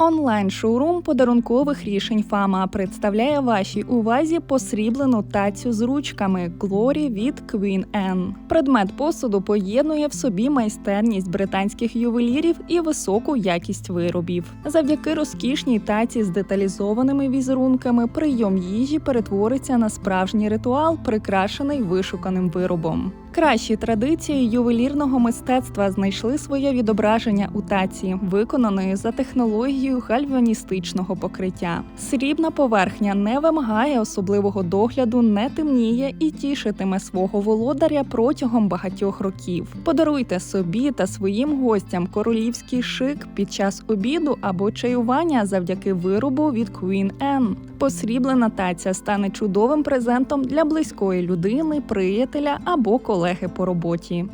Онлайн-шоурум подарункових рішень Фама представляє вашій увазі посріблену тацю з ручками Glory від Queen Anne. Предмет посуду поєднує в собі майстерність британських ювелірів і високу якість виробів. Завдяки розкішній таці з деталізованими візерунками прийом їжі перетвориться на справжній ритуал, прикрашений вишуканим виробом. Кращі традиції ювелірного мистецтва знайшли своє відображення у таці, виконаної за технологією гальваністичного покриття. Срібна поверхня не вимагає особливого догляду, не темніє і тішитиме свого володаря протягом багатьох років. Подаруйте собі та своїм гостям королівський шик під час обіду або чаювання завдяки виробу від Queen Anne. Посріблена таця стане чудовим презентом для близької людини, приятеля або колеги по роботі.